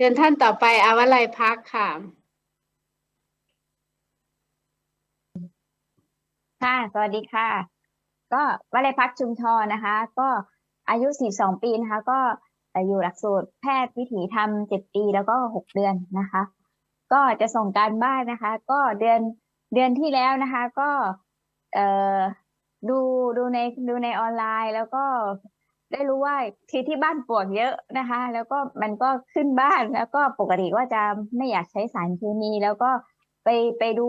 เชิญท่านต่อไปอาวลัยพักค่ะ ค่ะ สวัสดีค่ะ ก็วลัยพักชุมทรนะคะ ก็อายุ 42 ปีนะคะ ก็อยู่หลักสูตรแพทย์วิถีธรรม 7 ปีแล้วก็ 6 เดือนนะคะ ก็จะส่งการบ้านนะคะ ก็เดือนเดือนที่แล้วนะคะ ก็เอ่อดูดูในดูในออนไลน์แล้วก็ ได้รู้ว่าที่ที่บ้านปวกเยอะนะคะ แล้วก็มันก็ขึ้นบ้านแล้วก็ปกติก็จะไม่อยากใช้สารเคมีแล้วก็ไปไปดู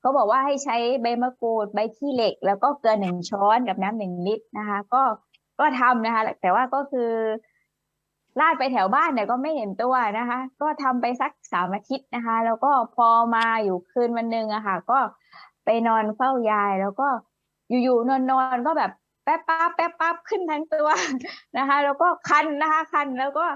เขาบอกว่าให้ใช้ใบมะกรูดใบขี้เหล็ก แล้วก็เกลือหนึ่งช้อนกับน้ำหนึ่งลิตรนะคะ ก็ก็ทำนะคะ แต่ว่าก็คือลาดไปแถวบ้านเนี่ยก็ไม่เห็นตัวนะคะ ก็ทำไปสักสามอาทิตย์นะคะ แล้วก็พอมาอยู่คืนวันหนึ่งอะค่ะ ก็ไปนอนเฝ้ายายแล้วก็อยู่ๆนอนนอนๆก็แบบ แป๊บปั๊บแป๊บปั๊บขึ้นทั้งตัวนะคะ แล้วก็คันนะคะ คันแล้วก็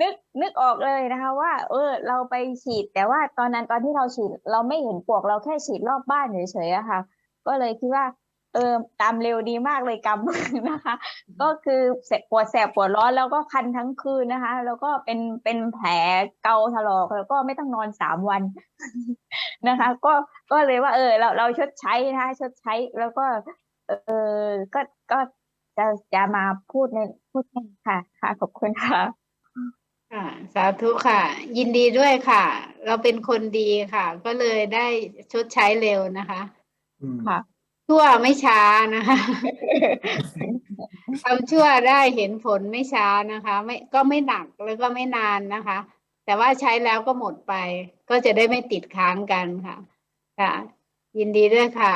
นึกนึกออกเลยนะคะ ว่า เออ เราไปฉีด แต่ว่าตอนนั้นตอนที่เราฉีด เราไม่เห็นปวกเราแค่ฉีดรอบบ้านเฉยๆอะค่ะ ก็เลยคิดว่า เออตามเร็วดีมากเลยกำนะคะ ก็คือแสบปวดแสบปวดร้อนแล้วก็คันทั้งคืนนะคะ แล้วก็เป็นเป็นแผลเกาถลอกแล้วก็ไม่ต้องนอนสามวันนะคะ ก็ก็เลยว่า เออ เราเราชดใช้นะคะชดใช้แล้วก็ เออ ก็ ก็จะจะมาพูดในพูดในค่ะ ค่ะ ขอบคุณค่ะ ค่ะ สาธุค่ะ ยินดีด้วยค่ะ เราเป็นคนดีค่ะ ก็เลยได้ชดใช้เร็วนะคะอืมค่ะชั่วไม่ช้านะคะทำชั่วได้เห็นผลไม่ช้านะคะ ไม่ก็ไม่หนักแล้วก็ไม่นานนะคะ แต่ว่าใช้แล้วก็หมดไป ก็จะได้ไม่ติดค้างกันค่ะ ค่ะ ยินดีด้วยค่ะ